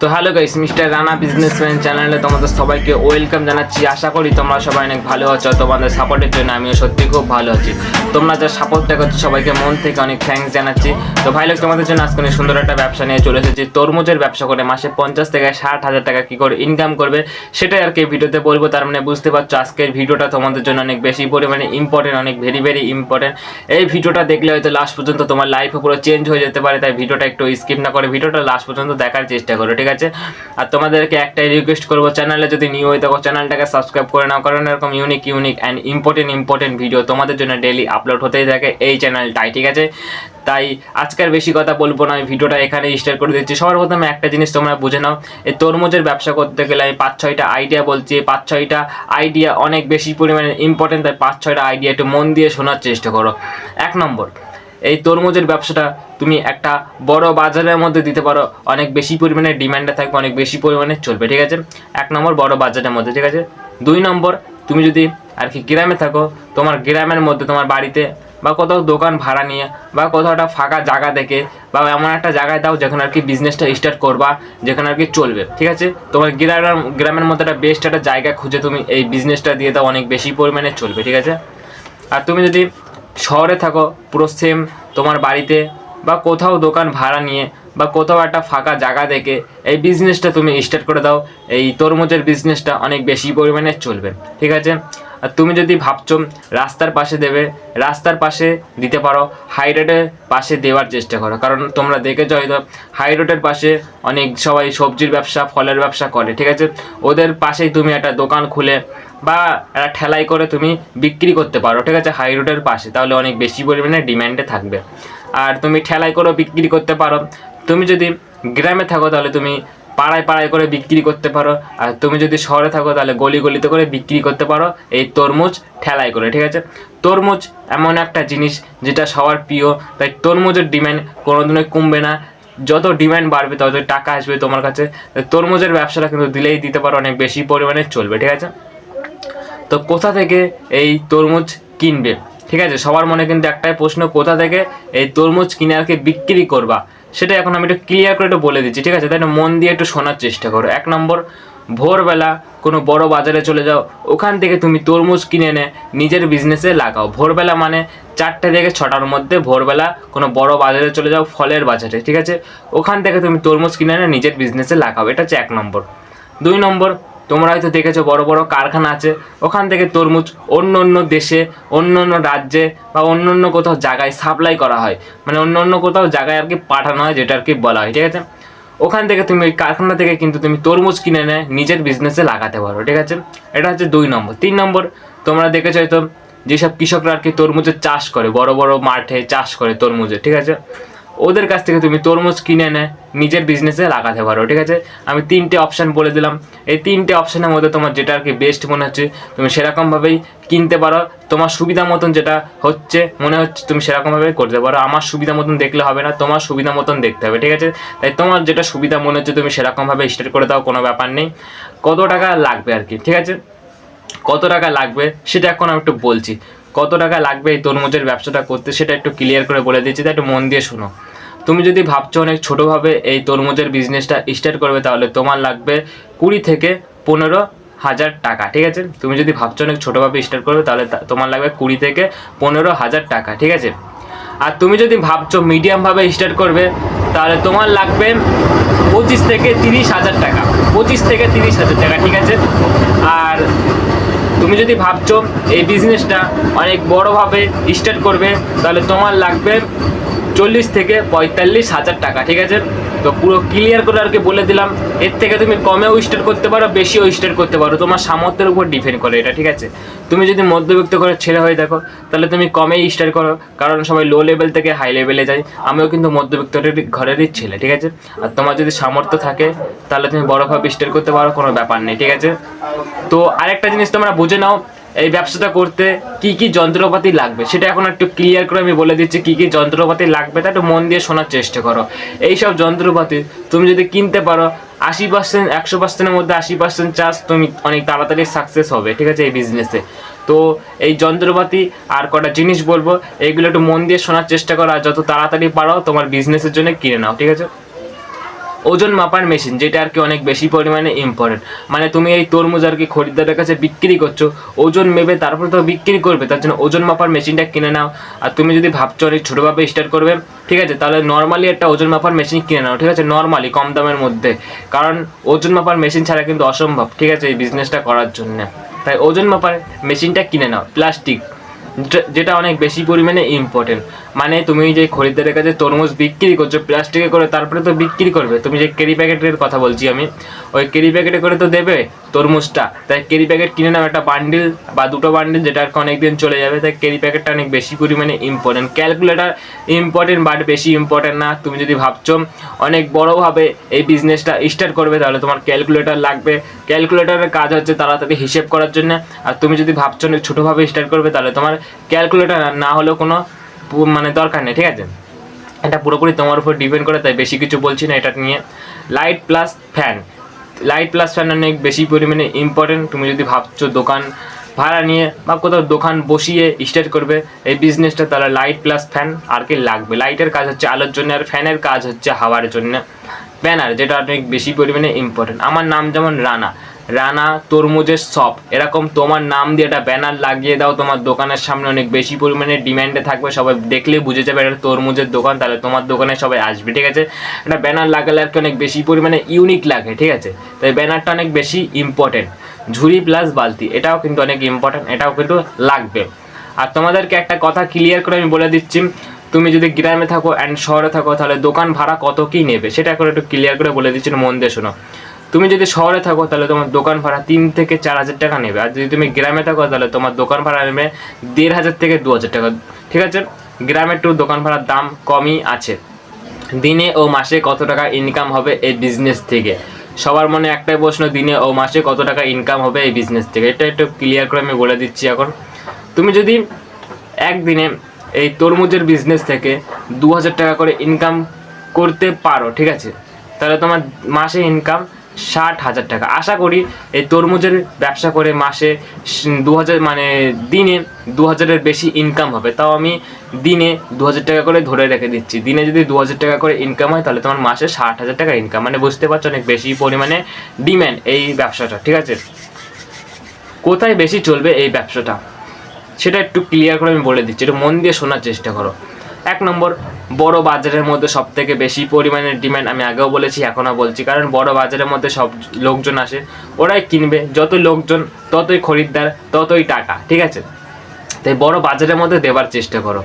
তো hello guys mister Rana businessman চ্যানেলে তোমাদের সবাইকে ওয়েলকাম জানাচ্ছি। আশা করি তোমরা সবাই অনেক ভালো আছো, তোমাদের সাপোর্টের জন্য আমিও সত্যি খুব ভালো আছি। তোমরা যা সাপোর্টটা করছ সবাইকে মন থেকে অনেক থ্যাঙ্কস জানাচ্ছি। তো ভাই লোক তোমাদের জন্য আজকে সুন্দর একটা ব্যবসা নিয়ে চলে এসেছি। তরমুজের ব্যবসা করে মাসে পঞ্চাশ থেকে ষাট হাজার টাকা কী করে ইনকাম করবে, সেটাই আর কি ভিডিওতে বলব। তার মানে বুঝতে পারছ, আজকের ভিডিওটা তোমাদের জন্য অনেক বেশি পরিমাণে ইম্পর্টেন্ট অনেক ভেরি ভেরি ইম্পর্টেন্ট এই ভিডিওটা দেখলে হয়তো লাস্ট পর্যন্ত তোমার লাইফে পুরো চেঞ্জ হয়ে যেতে পারে, তাই ভিডিওটা একটু স্কিপ না করে ভিডিওটা লাস্ট পর্যন্ত দেখার চেষ্টা করো, ঠিক আছে আর তোমাদেরকে একটাই রিকোয়েস্ট করব চ্যানেলে যদি নিউ হয়ে থাকো চ্যানেলটাকে সাবস্ক্রাইব করে নাও, কারণ এরকম unique unique and important important video তোমাদের জন্য ডেলি আপলোড হতেই থাকে এই চ্যানেলটাই ঠিক আছে? তাই আজকের বেশি কথা বলব না আমি ভিডিওটা এখানে স্টার্ট করে দিচ্ছি। সবার প্রথমে একটা জিনিস তোমরা বুঝে নাও, এই তরমুজের ব্যবসা করতে গেলে আমি পাঁচ ছয়টা আইডিয়া বলছি। পাঁচ ছয়টা আইডিয়া অনেক বেশি পরিমাণে ইম্পর্টেন্ট তাই পাঁচ ছয়টা আইডিয়া একটু মন দিয়ে শোনার চেষ্টা করো। এক নম্বর এই তরমুজের ব্যবসাটা তুমি একটা বড় বাজারের মধ্যে দিতে পারো। অনেক বেশি পরিমাণে ডিমান্ডে থাকবে, অনেক বেশি পরিমাণে চলবে, ঠিক আছে? এক নম্বর বড় বাজারের মধ্যে, ঠিক আছে? দুই নম্বর, তুমি যদি আর কি গ্রামে থাকো, তোমার গ্রামের মধ্যে তোমার বাড়িতে বা কোথাও দোকান ভাড়া নিয়ে বা কোথাও একটা ফাঁকা জায়গা দেখে বা এমন একটা জায়গায় দাও যেখানে আর কি বিজনেসটা স্টার্ট করবা, যেখানে আর কি চলবে, ঠিক আছে? তোমার গ্রামের গ্রামের মধ্যে একটা বেস্ট একটা জায়গা খুঁজে তুমি এই বিজনেসটা দিয়ে দাও, অনেক বেশি পরিমাণে চলবে, ঠিক আছে? আর তুমি যদি শহরে থাকো, পুরো সেম তোমার বাড়িতে বা কোথাও দোকান ভাড়া নিয়ে বা কোথাও একটা ফাঁকা জায়গা দেখে এই বিজনেসটা তুমি স্টার্ট করে দাও। এই তরমুজের বিজনেসটা অনেক বেশি পরিমাণে চলবে। ঠিক আছে? আর তুমি যদি ভাবছ রাস্তার পাশে দেবে, রাস্তার পাশে দিতে পারো হাই রোডের পাশে দেওয়ার চেষ্টা করো। কারণ তোমরা দেখেছ হয়তো হাই রোডের পাশে অনেক সবাই সবজির ব্যবসা, ফলের ব্যবসা করে, ঠিক আছে? ওদের পাশেই তুমি একটা দোকান খুলে বা একটা ঠেলাই করে তুমি বিক্রি করতে পারো, ঠিক আছে? হাই রোডের পাশে, তাহলে অনেক বেশি পরিমাণে ডিম্যান্ডে থাকবে। আর তুমি ঠেলাই করেও বিক্রি করতে পারো। তুমি যদি গ্রামে থাকো, তাহলে তুমি পাড়ায় পাড়ায় করে বিক্রি করতে পারো। আর তুমি যদি শহরে থাকো, তাহলে গলি গলিতে করে বিক্রি করতে পারো এই তরমুজ ঠেলাই করে, ঠিক আছে? তরমুজ এমন একটা জিনিস যেটা সবার প্রিয়, তাই তরমুজের ডিমান্ড কোনোদিনই কমবে না। যত ডিমান্ড বাড়বে তত টাকা আসবে তোমার কাছে। তরমুজের ব্যবসাটা কিন্তু দিলেই দিতে পারো, অনেক বেশি পরিমাণে চলবে, ঠিক আছে? তো কোথা থেকে এই তরমুজ কিনবে? ঠিক আছে, সবার মনে কিন্তু একটাই প্রশ্ন, কোথা থেকে এই তরমুজ কিনে আর কি বিক্রি করবা? সেটা এখন আমি একটু ক্লিয়ার করে একটু বলে দিচ্ছি, ঠিক আছে? তাই মন দিয়ে একটু শোনার চেষ্টা করো। এক নম্বর, ভোরবেলা কোনো বড় বাজারে চলে যাও, ওখান থেকে তুমি তরমুজ কিনে এনে নিজের বিজনেসে লাগাও। ভোরবেলা মানে চারটে থেকে ছটার মধ্যে ভোরবেলা কোনো বড় বাজারে চলে যাও, ফলের বাজারে, ঠিক আছে? ওখান থেকে তুমি তরমুজ কিনে এনে নিজের বিজনেসে লাগাও। এটা হচ্ছে এক নম্বর। দুই নম্বর তোমরা হয়তো দেখেছ বড় বড় কারখানা আছে। ওখান থেকে তরমুজ অন্য অন্য দেশে, অন্য অন্য রাজ্যে বা অন্য অন্য কোথাও জায়গায় সাপ্লাই করা হয়। মানে অন্য অন্য কোথাও জায়গায় আর কি পাঠানো হয়, যেটা আর কি বলা হয়, ঠিক আছে? ওখান থেকে তুমি ওই কারখানা থেকে কিন্তু তুমি তরমুজ কিনে এনে নিজের বিজনেসে লাগাতে পারো, ঠিক আছে? এটা হচ্ছে দুই নম্বর। তিন নম্বর, তোমরা দেখেছ হয়তো যেসব কৃষকরা আর কি তরমুজের চাষ করে, বড় বড় মাঠে চাষ করে তরমুজের ঠিক আছে? ওদের কাছ থেকে তুমি তরমুজ কিনে এনে নিজের বিজনেসে লাগাতে পারো, ঠিক আছে? আমি তিনটে অপশান বলে দিলাম। এই তিনটে অপশানের মধ্যে তোমার যেটা আর কি বেস্ট মনে হচ্ছে, তুমি সেরকমভাবেই কিনতে পারো। তোমার সুবিধা মতন যেটা হচ্ছে, মনে হচ্ছে তুমি সেরকমভাবেই করতে পারো। আমার সুবিধা মতন দেখলে হবে না, তোমার সুবিধা মতন দেখতে হবে, ঠিক আছে? তাই তোমার যেটা সুবিধা মনে হচ্ছে, তুমি সেরকমভাবে স্টার্ট করে দাও, কোনো ব্যাপার নেই। কত টাকা লাগবে আর কি, ঠিক আছে? কত টাকা লাগবে, সেটা এখন আমি একটু বলছি। কত টাকা লাগবে এই তরমুজের ব্যবসাটা করতে সেটা একটু ক্লিয়ার করে বলে দিচ্ছি তাই একটু মন দিয়ে শোনো। তুমি যদি ভাবছ অনেক ছোটোভাবে এই তরমুজের বিজনেসটা স্টার্ট করবে, তাহলে তোমার লাগবে কুড়ি থেকে পনেরো হাজার টাকা, ঠিক আছে? তুমি যদি ভাবছ অনেক ছোটোভাবে স্টার্ট করবে, তাহলে তা- তোমার লাগবে কুড়ি থেকে পনেরো হাজার টাকা, ঠিক আছে? আর তুমি যদি ভাবছ মিডিয়ামভাবে স্টার্ট করবে, তাহলে তোমার লাগবে পঁচিশ থেকে তিরিশ হাজার টাকা, পঁচিশ থেকে তিরিশ হাজার টাকা, ঠিক আছে? আর তুমি যদি ভাবছ এই বিজনেসটা অনেক বড়োভাবে স্টার্ট করবে, তাহলে তোমার লাগবে চল্লিশ থেকে পঁয়তাল্লিশ হাজার টাকা, ঠিক আছে? তো পুরো ক্লিয়ার করে আর কি বলে দিলাম। এর থেকে তুমি কমেও স্টার্ট করতে পারো, বেশিও স্টার্ট করতে পারো। তোমার সামর্থ্যের উপর ডিপেন্ড করে এটা, ঠিক আছে? তুমি যদি মধ্যবিত্ত করে ছেলে হয়ে দেখো, তাহলে তুমি কমেই স্টার্ট করো। কারণ সবাই লো লেভেল থেকে হাই লেভেলে যায়। আমিও কিন্তু মধ্যবিত্ত ঘরেরই ছেলে, ঠিক আছে? আর তোমার যদি সামর্থ্য থাকে, তাহলে তুমি বড়োভাবে স্টার্ট করতে পারো, কোনো ব্যাপার নেই, ঠিক আছে? তো আরেকটা জিনিস তোমরা বুঝে নাও এই ব্যবসাটা করতে কি কি যন্ত্রপাতি লাগবে? সেটা এখন একটু ক্লিয়ার করে আমি বলে দিচ্ছি কি কি যন্ত্রপাতি লাগবে, তা একটু মন দিয়ে শোনার চেষ্টা করো। এই সব যন্ত্রপাতি তুমি যদি কিনতে পারো, আশি পার্সেন্ট একশো পার্সেন্টের মধ্যে আশি পার্সেন্ট চার্জ তুমি অনেক তাড়াতাড়ি সাকসেস হবে, ঠিক আছে, এই বিজনেসে তো এই যন্ত্রপাতি আর কটা জিনিস বলব, এইগুলো একটু মন দিয়ে শোনার চেষ্টা করো, আর যত তাড়াতাড়ি পারো তোমার বিজনেসের জন্য কিনে নাও, ঠিক আছে? ওজন মাপার মেশিন, যেটা আর কি অনেক বেশি পরিমাণে ইম্পর্টেন্ট মানে তুমি এই তরমুজ আর কি খরিদ্দারের কাছে বিক্রি করছ, ওজন মেপে তারপর তো বিক্রি করবে, তার জন্য ওজন মাপার মেশিনটা কিনে নাও। আর তুমি যদি ভাবছ অনেক ছোটোভাবে স্টার্ট করবে, ঠিক আছে, তাহলে নর্মালি একটা ওজন মাপার মেশিন কিনে নাও, ঠিক আছে নর্মালি কম দামের মধ্যে। কারণ ওজন মাপার মেশিন ছাড়া কিন্তু অসম্ভব, ঠিক আছে, এই বিজনেসটা করার জন্য। তাই ওজন মাপার মেশিনটা কিনে নাও প্লাস্টিক যেটা- অনেক বেশি পরিমাণে ইম্পর্টেন্ট মানে তুমি যে খরিদ্দারের কাছে তরমুজ বিক্রি করছ প্লাস্টিকে করে, তারপরে তো বিক্রি করবে। তুমি যে কেরি প্যাকেটের কথা বলছি আমি, ওই কেরি প্যাকেটে করে তো দেবে তরমুজটা। তাই কেরি প্যাকেট কিনে নাও, একটা বান্ডিল বা দুটো বান্ডিল যেটা অনেক দিন চলে যাবে। তাই কেরি প্যাকেটটা অনেক বেশি পরিমাণে ইম্পর্টেন্ট ক্যালকুলেটার ইম্পর্টেন্ট বাট বেশি ইম্পর্টেন্ট না, তুমি যদি ভাবছ অনেক বড়োভাবে এই বিজনেসটা স্টার্ট করবে, তাহলে তোমার ক্যালকুলেটর লাগবে। ক্যালকুলেটরের কাজ হচ্ছে তাড়াতাড়ি হিসেব করার জন্য। আর তুমি যদি ভাবছ অনেক ছোটোভাবে স্টার্ট করবে, তাহলে তোমার ক্যালকুলেটর না হলেও কোনো মানে দরকার নেই, ঠিক আছে? এটা পুরোপুরি তোমার উপর ডিপেন্ড করে, তাই বেশি কিছু বলছি না এটা নিয়ে। Light plus fan light plus fan অনেক বেশি পরিমাণে ইম্পর্টেন্ট তুমি যদি ভাবছ দোকান ভাড়া নিয়ে বা কোথাও দোকান বসিয়ে স্টার্ট করবে, এই বিজনেসটা তারা লাইট প্লাস ফ্যান আর কি লাগবে। লাইটের কাজ হচ্ছে আলোর জন্য আর ফ্যানের কাজ হচ্ছে হাওয়ার জন্য। ব্যানার যেটা অনেক বেশি পরিমাণে ইম্পর্টেন্ট আমার নাম যেমন রানা। রানা তরমুজের শপ এরকম তোমার নাম দিয়ে একটা ব্যানার লাগিয়ে দাও, তোমার দোকানের সামনে অনেক বেশি পরিমাণে ডিম্যান্ডে থাকবে, সবাই দেখলেই বুঝে যাবে এটা তরমুজের দোকান, তাহলে তোমার দোকানে সবাই আসবে, ঠিক আছে? একটা ব্যানার লাগালে আর কি অনেক বেশি পরিমাণে ইউনিক লাগে, ঠিক আছে? তাই ব্যানারটা অনেক বেশি ইম্পর্টেন্ট ঝুড়ি প্লাস বালতি, এটাও কিন্তু অনেক ইম্পর্টেন্ট এটাও কিন্তু লাগবে। আর তোমাদেরকে একটা কথা ক্লিয়ার করে আমি বলে দিচ্ছি, তুমি যদি গ্রামে থাকো অ্যান্ড শহরে থাকো, তাহলে দোকান ভাড়া কত কী নেবে? সেটা করে একটু ক্লিয়ার করে বলে দিচ্ছি, মন দিয়ে শোনো। তুমি যদি শহরে থাকো, তাহলে তোমার দোকান ভাড়া তিন থেকে চার হাজার টাকা নেবে। আর যদি তুমি গ্রামে থাকো, তাহলে তোমার দোকান ভাড়া নেবে দেড় হাজার থেকে দু হাজার টাকা। ঠিক আছে? গ্রামে একটু দোকান ভাড়ার দাম কমই আছে। দিনে ও মাসে কত টাকা ইনকাম হবে এই বিজনেস থেকে? সবার মনে একটাই প্রশ্ন, দিনে ও মাসে কত টাকা ইনকাম হবে এই বিজনেস থেকে? এটা একটু ক্লিয়ার করে আমি বলে দিচ্ছি এখন। তুমি যদি একদিনে এই তরমুজের বিজনেস থেকে দু হাজার টাকা করে ইনকাম করতে পারো, ঠিক আছে? তাহলে তোমার মাসে ইনকাম ষাট হাজার টাকা। আশা করি এই তরমুজের ব্যবসা করে মাসে দু হাজার মানে দিনে দু হাজারের বেশি ইনকাম হবে। তাও আমি দিনে দু হাজার টাকা করে ধরে রেখে দিচ্ছি। দিনে যদি দু হাজার টাকা করে ইনকাম হয়, তাহলে তোমার মাসে ষাট হাজার টাকা ইনকাম মানে বুঝতে পারছ অনেক বেশি পরিমাণে ডিম্যান্ড এই ব্যবসাটা, ঠিক আছে? কোথায় বেশি চলবে এই ব্যবসাটা? সেটা একটু ক্লিয়ার করে আমি বলে দিচ্ছি। একটু মন দিয়ে শোনার চেষ্টা করো। এক নম্বর, বড় বাজারের মধ্যে সব থেকে বেশি পরিমাণে ডিমান্ড আমি আগেও বলেছি, এখনও বলছি। কারণ বড় বাজারের মধ্যে সব লোকজন আসে, ওরাই কিনবে যত লোকজন, ততই খরিদ্দার, ততই টাকা, ঠিক আছে? তাই বড় বাজারের মধ্যে দেবার চেষ্টা করো।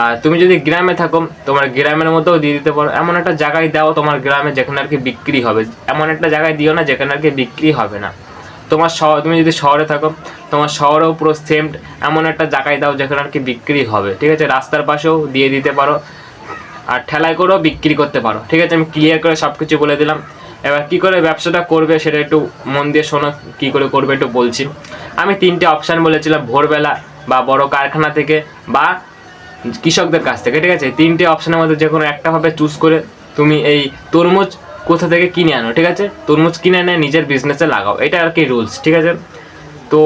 আর তুমি যদি গ্রামে থাকো, তোমার গ্রামের মধ্যেও দিয়ে দিতে পারো। এমন একটা জায়গায় দাও, তোমার গ্রামে যেখানে আর কি বিক্রি হবে। এমন একটা জায়গায় দিও না, যেখানে আর কি বিক্রি হবে না। তোমার শহর তুমি যদি শহরে থাকো, তোমার শহরেও পুরো সেম এমন একটা জায়গায় দাও যেখানে আর কি বিক্রি হবে, ঠিক আছে? রাস্তার পাশেও দিয়ে দিতে পারো, আর ঠেলায় করেও বিক্রি করতে পারো, ঠিক আছে? আমি ক্লিয়ার করে সব কিছু বলে দিলাম। এবার কি করে ব্যবসাটা করবে সেটা একটু মন দিয়ে শোনো, কী করে করবে একটু বলছি। আমি তিনটে অপশান বলেছিলাম, ভোরবেলা বা বড় কারখানা থেকে বা কৃষকদের কাছ থেকে, ঠিক আছে? তিনটে অপশানের মধ্যে যে কোনো একটা ভাবে চুজ করে তুমি এই তরমুজ কোথা থেকে কিনে আনো, ঠিক আছে? তরমুজ কিনে এনে নিজের বিজনেসে লাগাও, এটা আর কি রুলস ঠিক আছে? তো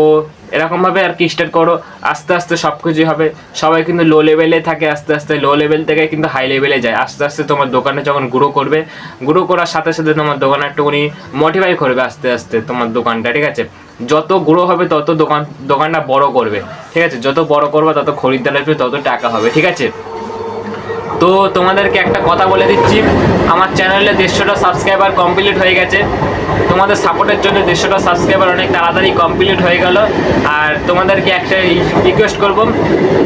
এরকমভাবে আর কি স্টার্ট করো, আস্তে আস্তে সব কিছুই হবে। সবাই কিন্তু লো লেভেলে থাকে, আস্তে আস্তে লো লেভেল থেকে কিন্তু হাই লেভেলে যায়। আস্তে আস্তে তোমার দোকানে যখন গ্রো করবে গ্রো করার সাথে সাথে তোমার দোকানে একটুখানি মোটিফাই করবে আস্তে আস্তে তোমার দোকানটা, ঠিক আছে? যত গ্রো হবে, তত দোকান, দোকানটা বড় করবে, ঠিক আছে? যত বড় করবে, তত খরিদ্দার আসবে তত টাকা হবে, ঠিক আছে? তো তোমাদেরকে একটা কথা বলে দিচ্ছি। আমার চ্যানেলে দেড়শোটা সাবস্ক্রাইবার কমপ্লিট হয়ে গেছে। তোমাদের সাপোর্টের জন্য দেড়শোটা সাবস্ক্রাইবার অনেক তাড়াতাড়ি কমপ্লিট হয়ে গেল। আর তোমাদেরকে একটা রিকোয়েস্ট করব,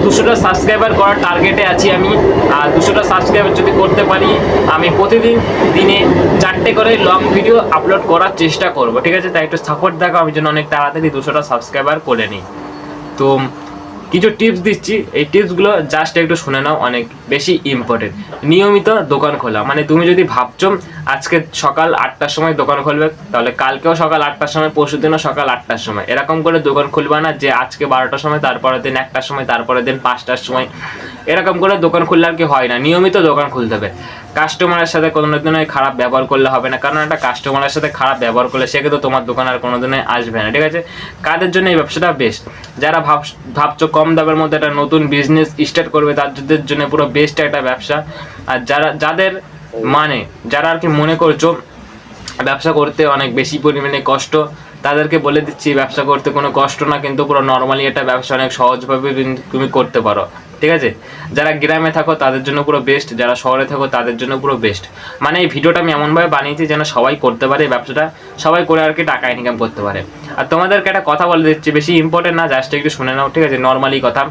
দুশোটা সাবস্ক্রাইবার করার টার্গেটে আছি আমি। আর দুশোটা সাবস্ক্রাইবার যদি করতে পারি, আমি প্রতিদিন দিনে চারটে করে লং ভিডিও আপলোড করার চেষ্টা করব। ঠিক আছে? তাই একটু সাপোর্ট দেখো আমি যেন অনেক তাড়াতাড়ি দুশোটা সাবস্ক্রাইবার করে নিই। তো কিছু টিপস দিচ্ছি। এই টিপসগুলো জাস্ট একটু শুনে নাও, অনেক বেশি ইম্পর্টেন্ট নিয়মিত দোকান খোলা মানে তুমি যদি ভাবছ আজকে সকাল আটটার সময় দোকান খুলবে, তাহলে কালকেও সকাল আটটার সময়, পরশু দিনও সকাল আটটার সময়। এরকম করে দোকান খুলবা না যে আজকে বারোটার সময়, তারপরের দিন একটার সময়, তারপরের দিন পাঁচটার সময়। এরকম করে দোকান খুললে আর কি হয় না, নিয়মিত দোকান খুলতে হবে। কাস্টমারের সাথে কোনো দিনই খারাপ ব্যবহার করলে হবে না, কারণ একটা কাস্টমারের সাথে খারাপ ব্যবহার করলে সে কিন্তু তোমার দোকান আর কোনো দিনই আসবে না, ঠিক আছে? কাদের জন্য এই ব্যবসাটা বেস্ট যারা ভাব ভাবছ কম দামের মধ্যে একটা নতুন বিজনেস স্টার্ট করবে, তাদের জন্য পুরো বেস্ট একটা ব্যবসা। আর যারা, যাদের মানে যারা আর কি মনে করছ ব্যবসা করতে অনেক বেশি পরিমাণে কষ্ট, তাদেরকে বলে দিচ্ছি ব্যবসা করতে কোনো কষ্ট না, কিন্তু পুরো নর্মালি একটা ব্যবসা অনেক সহজভাবে তুমি করতে পারো। ঠিক আছে? যারা গ্রামে থাকো, তাদের জন্য পুরো বেস্ট যারা শহরে থাকো, তাদের জন্য পুরো বেস্ট মানে এই ভিডিওটা আমি এমনভাবে বানিয়েছি যেন সবাই করতে পারে এই ব্যবসাটা। সবাই করে আর কি টাকা ইনকাম করতে পারে। আর তোমাদেরকে একটা কথা বলে দিচ্ছি, বেশি ইম্পর্টেন্ট না জাস্ট একটু শুনে নাও, ঠিক আছে? নর্মালি কথা।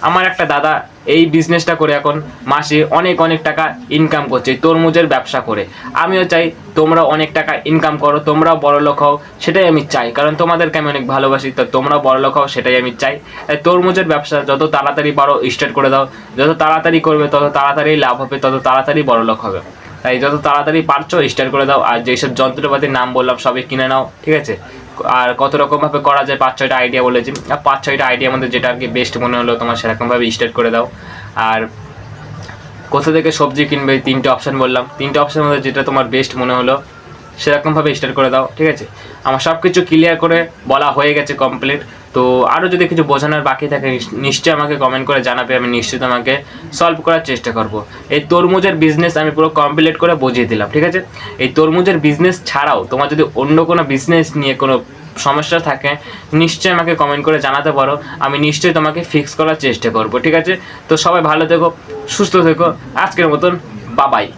আমার একটা দাদা এই বিজনেসটা করে এখন মাসে অনেক অনেক টাকা ইনকাম করছে তরমুজের ব্যবসা করে। আমিও চাই তোমরা অনেক টাকা ইনকাম করো, তোমরাও বড় লোক হও, সেটাই আমি চাই। কারণ তোমাদেরকে আমি অনেক ভালোবাসি, তো তোমরাও বড় লোক হও, সেটাই আমি চাই। এই তরমুজের ব্যবসা যত তাড়াতাড়ি পারো স্টার্ট করে দাও। যত তাড়াতাড়ি করবে, তত তাড়াতাড়ি লাভ হবে, তত তাড়াতাড়ি বড় লোক হবে। তাই যত তাড়াতাড়ি পারছ স্টার্ট করে দাও। আর যেসব যন্ত্রপাতির নাম বললাম, সবই কিনে নাও, ঠিক আছে? আর কত রকম ভাবে করা যায় পাঁচ ছয়টা আইডিয়া বলেছি। আর পাঁচ ছয়টা আইডিয়া মধ্যে যেটা আর কি বেস্ট মনে হলো তোমার সেরকম ভাবে স্টার্ট করে দাও। আর কোথা থেকে সবজি কিনবে, তিনটে অপশন বললাম। তিনটে অপশানের মধ্যে যেটা তোমার বেস্ট মনে হলো সেরকমভাবে স্টার্ট করে দাও, ঠিক আছে? আমার সব কিছু ক্লিয়ার করে বলা হয়ে গেছে কমপ্লিট তো আরও যদি কিছু বোঝানোর বাকি থাকে, নিশ- নিশ্চয়ই আমাকে কমেন্ট করে জানাবে, আমি নিশ্চয়ই তোমাকে সলভ করার চেষ্টা করব। এই তরমুজের বিজনেস আমি পুরো কমপ্লিট করে বুঝিয়ে দিলাম, ঠিক আছে? এই তরমুজের বিজনেস ছাড়াও তোমার যদি অন্য কোনো বিজনেস নিয়ে কোনো সমস্যা থাকে, নিশ্চয়ই আমাকে কমেন্ট করে জানাতে পারো, আমি নিশ্চয়ই তোমাকে ফিক্স করার চেষ্টা করব, ঠিক আছে? তো সবাই ভালো থেকো, সুস্থ থেকো, আজকের মতন বাবাই